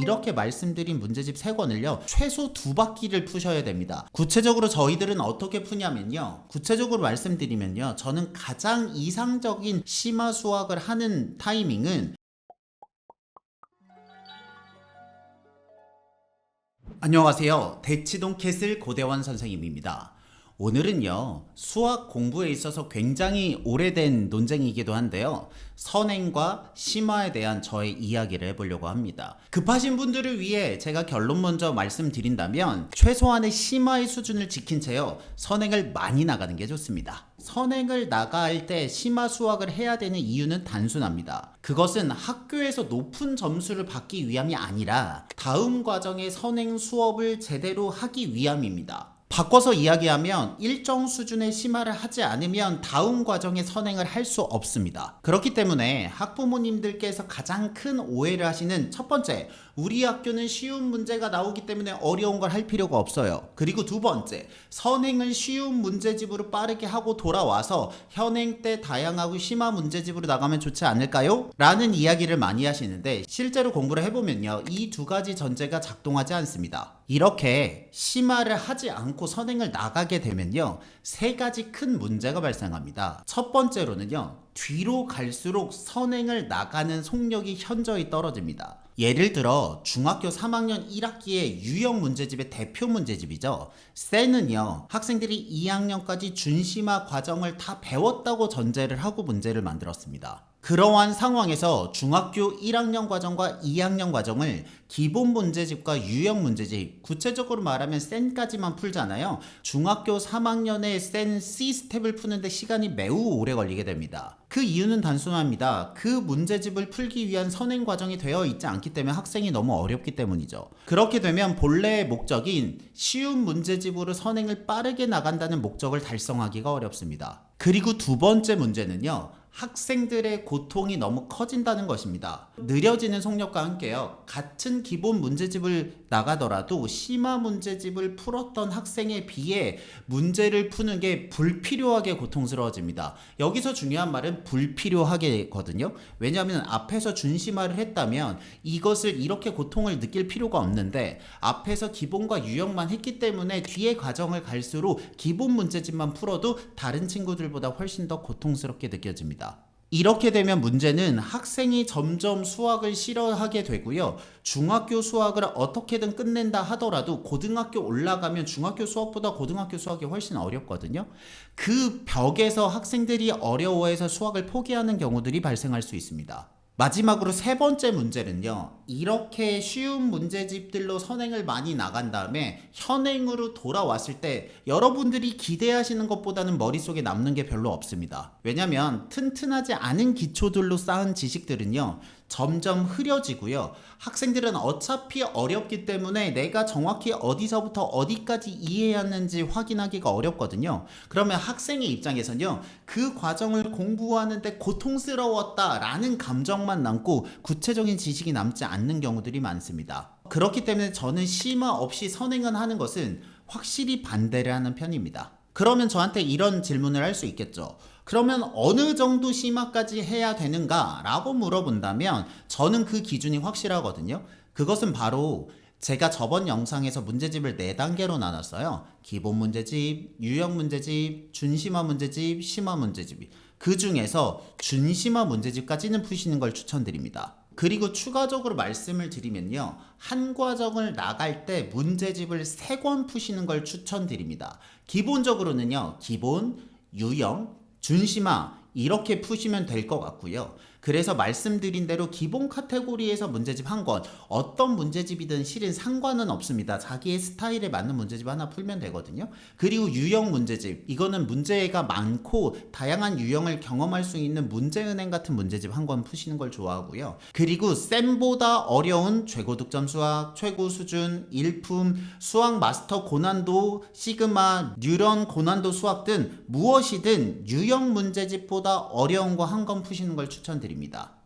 이렇게 말씀드린 문제집 3권을요 최소 두 바퀴를 푸셔야 됩니다 구체적으로 저희들은 어떻게 푸냐면요 구체적으로 말씀드리면요 저는 가장 이상적인 심화 수학을 하는 타이밍은 안녕하세요. 대치동 캐슬 고대원 선생님입니다. 오늘은요, 수학 공부에 있어서 굉장히 오래된 논쟁이기도 한데요. 선행과 심화에 대한 저의 이야기를 해보려고 합니다. 급하신 분들을 위해 제가 결론 먼저 말씀드린다면, 최소한의 심화의 수준을 지킨 채요, 선행을 많이 나가는 게 좋습니다. 선행을 나갈 때 심화 수학을 해야 되는 이유는 단순합니다. 그것은 학교에서 높은 점수를 받기 위함이 아니라 다음 과정의 선행 수업을 제대로 하기 위함입니다. 바꿔서 이야기하면 일정 수준의 심화를 하지 않으면 다음 과정의 선행을 할 수 없습니다. 그렇기 때문에 학부모님들께서 가장 큰 오해를 하시는 첫 번째, 우리 학교는 쉬운 문제가 나오기 때문에 어려운 걸 할 필요가 없어요. 그리고 두 번째, 선행을 쉬운 문제집으로 빠르게 하고 돌아와서 현행 때 다양하고 심화 문제집으로 나가면 좋지 않을까요? 라는 이야기를 많이 하시는데 실제로 공부를 해보면요. 이 두 가지 전제가 작동하지 않습니다. 이렇게 심화를 하지 않고 선행을 나가게 되면요. 세 가지 큰 문제가 발생합니다. 첫 번째로는요. 뒤로 갈수록 선행을 나가는 속력이 현저히 떨어집니다. 예를 들어 중학교 3학년 1학기의 유형 문제집의 대표 문제집이죠. 셀은요 학생들이 2학년까지 준심화 과정을 다 배웠다고 전제를 하고 문제를 만들었습니다. 그러한 상황에서 중학교 1학년 과정과 2학년 과정을 기본 문제집과 유형 문제집, 구체적으로 말하면 센까지만 풀잖아요. 중학교 3학년의 센 C 스텝을 푸는데 시간이 매우 오래 걸리게 됩니다. 그 이유는 단순합니다. 그 문제집을 풀기 위한 선행 과정이 되어 있지 않기 때문에 학생이 너무 어렵기 때문이죠. 그렇게 되면 본래의 목적인 쉬운 문제집으로 선행을 빠르게 나간다는 목적을 달성하기가 어렵습니다. 그리고 두 번째 문제는요. 학생들의 고통이 너무 커진다는 것입니다. 느려지는 속력과 함께요. 같은 기본 문제집을 나가더라도 심화 문제집을 풀었던 학생에 비해 문제를 푸는 게 불필요하게 고통스러워집니다. 여기서 중요한 말은 불필요하게거든요. 왜냐하면 앞에서 준심화를 했다면 이것을 이렇게 고통을 느낄 필요가 없는데 앞에서 기본과 유형만 했기 때문에 뒤에 과정을 갈수록 기본 문제집만 풀어도 다른 친구들보다 훨씬 더 고통스럽게 느껴집니다. 이렇게 되면 문제는 학생이 점점 수학을 싫어하게 되고요. 중학교 수학을 어떻게든 끝낸다 하더라도 고등학교 올라가면 중학교 수학보다 고등학교 수학이 훨씬 어렵거든요. 그 벽에서 학생들이 어려워해서 수학을 포기하는 경우들이 발생할 수 있습니다. 마지막으로 세 번째 문제는요. 이렇게 쉬운 문제집들로 선행을 많이 나간 다음에 현행으로 돌아왔을 때 여러분들이 기대하시는 것보다는 머릿속에 남는 게 별로 없습니다. 왜냐면 튼튼하지 않은 기초들로 쌓은 지식들은요. 점점 흐려지고요. 학생들은 어차피 어렵기 때문에 내가 정확히 어디서부터 어디까지 이해했는지 확인하기가 어렵거든요. 그러면 학생의 입장에서는요. 그 과정을 공부하는데 고통스러웠다라는 감정만 남고 구체적인 지식이 남지 않는 경우들이 많습니다. 그렇기 때문에 저는 심화 없이 선행을 하는 것은 확실히 반대를 하는 편입니다. 그러면 저한테 이런 질문을 할 수 있겠죠. 그러면 어느 정도 심화까지 해야 되는가? 라고 물어본다면 저는 그 기준이 확실하거든요. 그것은 바로 제가 저번 영상에서 문제집을 4단계로 나눴어요. 기본 문제집, 유형 문제집, 준심화 문제집, 심화 문제집. 그 중에서 준심화 문제집까지는 푸시는 걸 추천드립니다. 그리고 추가적으로 말씀을 드리면요. 한 과정을 나갈 때 문제집을 3권 푸시는 걸 추천드립니다. 기본적으로는요. 기본, 유형, 준심화 이렇게 푸시면 될 것 같고요. 그래서 말씀드린 대로 기본 카테고리에서 문제집 한 권, 어떤 문제집이든 실은 상관은 없습니다. 자기의 스타일에 맞는 문제집 하나 풀면 되거든요. 그리고 유형 문제집, 이거는 문제가 많고 다양한 유형을 경험할 수 있는 문제은행 같은 문제집 한 권 푸시는 걸 좋아하고요. 그리고 쌤보다 어려운 최고득점 수학, 최고 수준, 일품, 수학 마스터 고난도, 시그마, 뉴런 고난도 수학 등 무엇이든 유형 문제집보다 어려운 거 한 권 푸시는 걸 추천드립니다.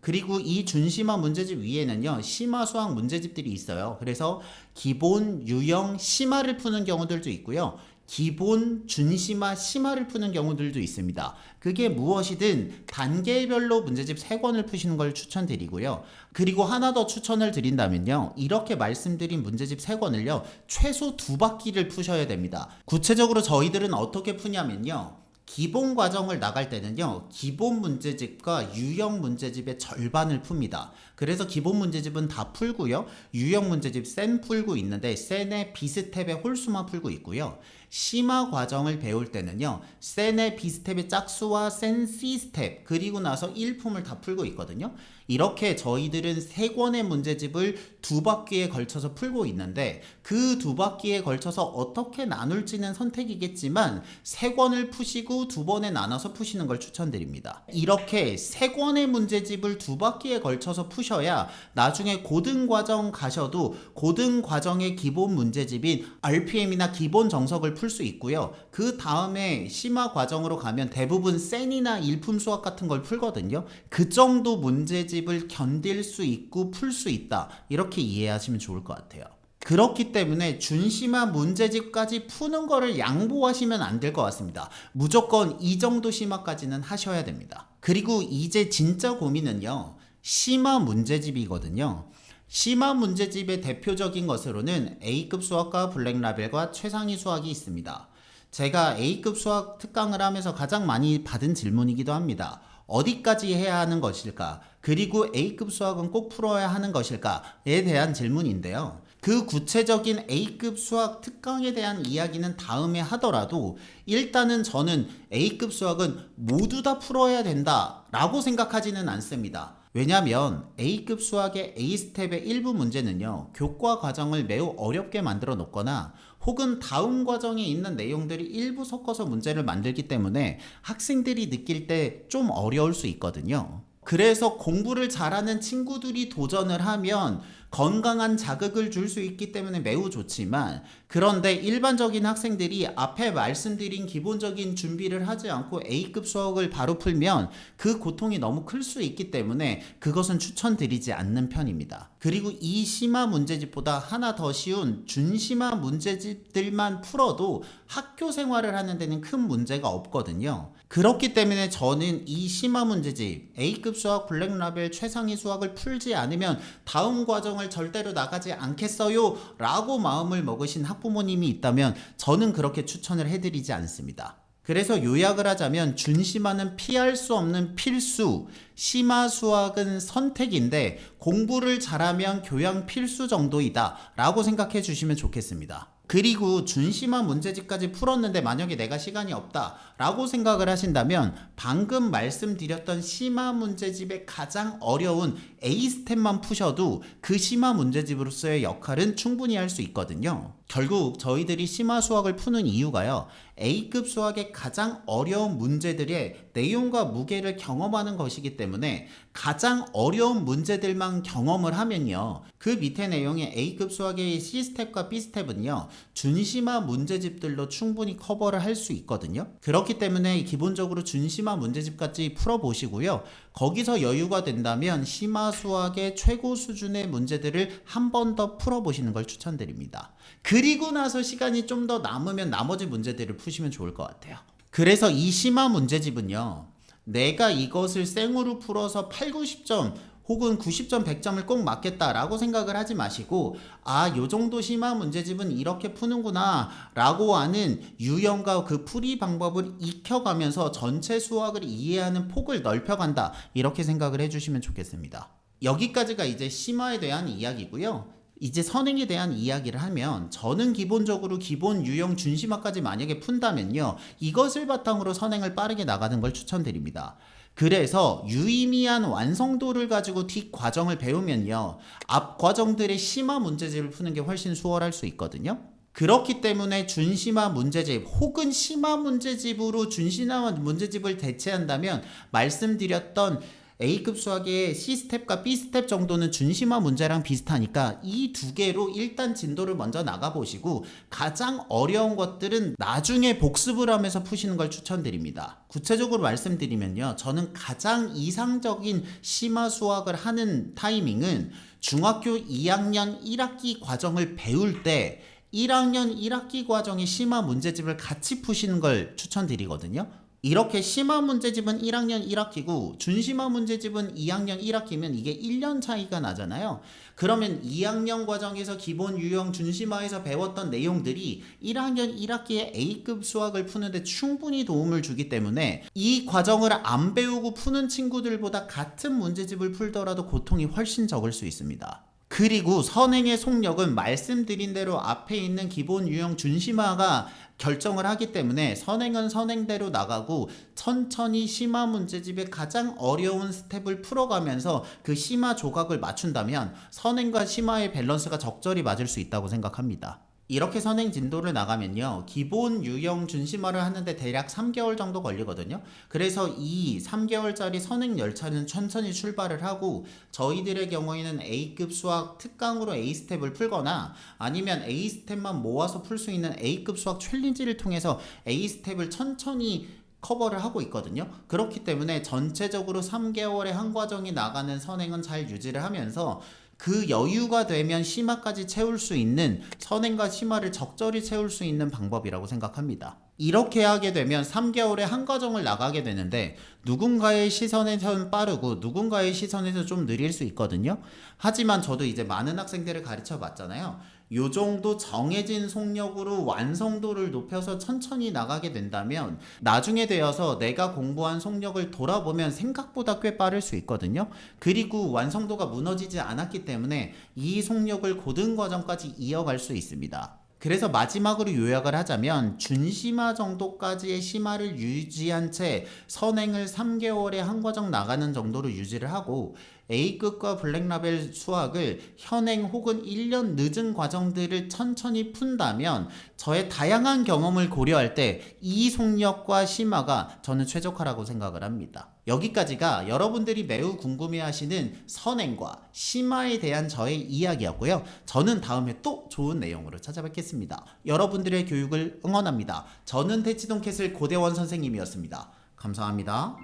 그리고 이 준심화 문제집 위에는요, 심화 수학 문제집들이 있어요. 그래서 기본, 유형, 심화를 푸는 경우들도 있고요. 기본, 준심화, 심화를 푸는 경우들도 있습니다. 그게 무엇이든 단계별로 문제집 3권을 푸시는 걸 추천드리고요. 그리고 하나 더 추천을 드린다면요. 이렇게 말씀드린 문제집 3권을요. 최소 두 바퀴를 푸셔야 됩니다. 구체적으로 저희들은 어떻게 푸냐면요. 기본 과정을 나갈 때는요, 기본 문제집과 유형 문제집의 절반을 풉니다. 그래서 기본 문제집은 다 풀고요, 유형 문제집 센 풀고 있는데, 센의 비스텝의 홀수만 풀고 있고요. 심화 과정을 배울 때는요, 센의 비스텝의 짝수와 센 C스텝, 그리고 나서 1품을 다 풀고 있거든요. 이렇게 저희들은 세 권의 문제집을 두 바퀴에 걸쳐서 풀고 있는데 그 두 바퀴에 걸쳐서 어떻게 나눌지는 선택이겠지만 세 권을 푸시고 두 번에 나눠서 푸시는 걸 추천드립니다. 이렇게 세 권의 문제집을 두 바퀴에 걸쳐서 푸셔야 나중에 고등 과정 가셔도 고등 과정의 기본 문제집인 RPM이나 기본 정석을 풀 수 있고요. 그 다음에 심화 과정으로 가면 대부분 센이나 일품 수학 같은 걸 풀거든요. 그 정도 문제집을 견딜 수 있고 풀 수 있다. 이렇게 이해하시면 좋을 것 같아요. 그렇기 때문에 준심화 문제집까지 푸는 거를 양보하시면 안 될 것 같습니다. 무조건 이 정도 심화까지는 하셔야 됩니다. 그리고 이제 진짜 고민은요. 심화 문제집이거든요. 심화 문제집의 대표적인 것으로는 A급 수학과 블랙라벨과 최상위 수학이 있습니다. 제가 A급 수학 특강을 하면서 가장 많이 받은 질문이기도 합니다. 어디까지 해야 하는 것일까? 그리고 A급 수학은 꼭 풀어야 하는 것일까?에 대한 질문인데요. 그 구체적인 A급 수학 특강에 대한 이야기는 다음에 하더라도 일단은 저는 A급 수학은 모두 다 풀어야 된다라고 생각하지는 않습니다. 왜냐하면 A급 수학의 A스텝의 일부 문제는요, 교과 과정을 매우 어렵게 만들어 놓거나 혹은 다음 과정에 있는 내용들이 일부 섞어서 문제를 만들기 때문에 학생들이 느낄 때 좀 어려울 수 있거든요. 그래서 공부를 잘하는 친구들이 도전을 하면 건강한 자극을 줄 수 있기 때문에 매우 좋지만 그런데 일반적인 학생들이 앞에 말씀드린 기본적인 준비를 하지 않고 A급 수학을 바로 풀면 그 고통이 너무 클 수 있기 때문에 그것은 추천드리지 않는 편입니다. 그리고 이 심화 문제집보다 하나 더 쉬운 준심화 문제집들만 풀어도 학교 생활을 하는 데는 큰 문제가 없거든요. 그렇기 때문에 저는 이 심화 문제집 A급 수학 블랙라벨 최상위 수학을 풀지 않으면 다음 과정 을 절대로 나가지 않겠어요 라고 마음을 먹으신 학부모님이 있다면 저는 그렇게 추천을 해드리지 않습니다. 그래서 요약을 하자면 준심화는 피할 수 없는 필수, 심화 수학은 선택인데 공부를 잘하면 교양 필수 정도이다 라고 생각해 주시면 좋겠습니다. 그리고 준심화 문제집까지 풀었는데 만약에 내가 시간이 없다 라고 생각을 하신다면 방금 말씀드렸던 심화 문제집의 가장 어려운 A스텝만 푸셔도 그 심화 문제집으로서의 역할은 충분히 할 수 있거든요. 결국 저희들이 심화 수학을 푸는 이유가요. A급 수학의 가장 어려운 문제들의 내용과 무게를 경험하는 것이기 때문에 가장 어려운 문제들만 경험을 하면요. 그 밑에 내용의 A급 수학의 C스텝과 B스텝은요. 준심화 문제집들로 충분히 커버를 할 수 있거든요. 그렇기 때문에 기본적으로 준심화 문제집까지 풀어보시고요. 거기서 여유가 된다면 심화 수학의 최고 수준의 문제들을 한 번 더 풀어보시는 걸 추천드립니다. 그리고 나서 시간이 좀 더 남으면 나머지 문제들을 푸시면 좋을 것 같아요. 그래서 이 심화 문제집은요. 내가 이것을 생으로 풀어서 8, 90점 혹은 90점, 100점을 꼭 맞겠다라고 생각을 하지 마시고 아, 요 정도 심화 문제집은 이렇게 푸는구나 라고 하는 유형과 그 풀이 방법을 익혀가면서 전체 수학을 이해하는 폭을 넓혀간다 이렇게 생각을 해 주시면 좋겠습니다. 여기까지가 이제 심화에 대한 이야기고요. 이제 선행에 대한 이야기를 하면 저는 기본적으로 기본 유형 준심화까지 만약에 푼다면요. 이것을 바탕으로 선행을 빠르게 나가는 걸 추천드립니다. 그래서 유의미한 완성도를 가지고 뒷 과정을 배우면요. 앞 과정들의 심화 문제집을 푸는 게 훨씬 수월할 수 있거든요. 그렇기 때문에 준심화 문제집 혹은 심화 문제집으로 준심화 문제집을 대체한다면 말씀드렸던 A급 수학의 C스텝과 B스텝 정도는 준심화 문제랑 비슷하니까 이 두 개로 일단 진도를 먼저 나가보시고 가장 어려운 것들은 나중에 복습을 하면서 푸시는 걸 추천드립니다. 구체적으로 말씀드리면요. 저는 가장 이상적인 심화 수학을 하는 타이밍은 중학교 2학년 1학기 과정을 배울 때 1학년 1학기 과정의 심화 문제집을 같이 푸시는 걸 추천드리거든요. 이렇게 심화 문제집은 1학년 1학기고 준심화 문제집은 2학년 1학기면 이게 1년 차이가 나잖아요. 그러면 2학년 과정에서 기본 유형 준심화에서 배웠던 내용들이 1학년 1학기에 A급 수학을 푸는데 충분히 도움을 주기 때문에 이 과정을 안 배우고 푸는 친구들보다 같은 문제집을 풀더라도 고통이 훨씬 적을 수 있습니다. 그리고 선행의 속력은 말씀드린 대로 앞에 있는 기본 유형 준심화가 결정을 하기 때문에 선행은 선행대로 나가고 천천히 심화 문제집의 가장 어려운 스텝을 풀어가면서 그 심화 조각을 맞춘다면 선행과 심화의 밸런스가 적절히 맞을 수 있다고 생각합니다. 이렇게 선행 진도를 나가면요. 기본 유형 준심화를 하는데 대략 3개월 정도 걸리거든요. 그래서 이 3개월짜리 선행 열차는 천천히 출발을 하고 저희들의 경우에는 A급 수학 특강으로 A 스텝을 풀거나 아니면 A 스텝만 모아서 풀 수 있는 A급 수학 챌린지를 통해서 A 스텝을 천천히 커버를 하고 있거든요. 그렇기 때문에 전체적으로 3개월에 한 과정이 나가는 선행은 잘 유지를 하면서 그 여유가 되면 심화까지 채울 수 있는 선행과 심화를 적절히 채울 수 있는 방법이라고 생각합니다. 이렇게 하게 되면 3개월에 한 과정을 나가게 되는데 누군가의 시선에서는 빠르고 누군가의 시선에서 좀 느릴 수 있거든요. 하지만 저도 이제 많은 학생들을 가르쳐 봤잖아요. 요 정도 정해진 속력으로 완성도를 높여서 천천히 나가게 된다면 나중에 되어서 내가 공부한 속력을 돌아보면 생각보다 꽤 빠를 수 있거든요. 그리고 완성도가 무너지지 않았기 때문에 이 속력을 고등 과정까지 이어갈 수 있습니다. 그래서 마지막으로 요약을 하자면 준심화 정도까지의 심화를 유지한 채 선행을 3개월에 한 과정 나가는 정도로 유지를 하고 A급과 블랙라벨 수학을 현행 혹은 1년 늦은 과정들을 천천히 푼다면 저의 다양한 경험을 고려할 때 이 속력과 심화가 저는 최적화라고 생각을 합니다. 여기까지가 여러분들이 매우 궁금해하시는 선행과 심화에 대한 저의 이야기였고요. 저는 다음에 또 좋은 내용으로 찾아뵙겠습니다. 여러분들의 교육을 응원합니다. 저는 대치동 캐슬 고대원 선생님이었습니다. 감사합니다.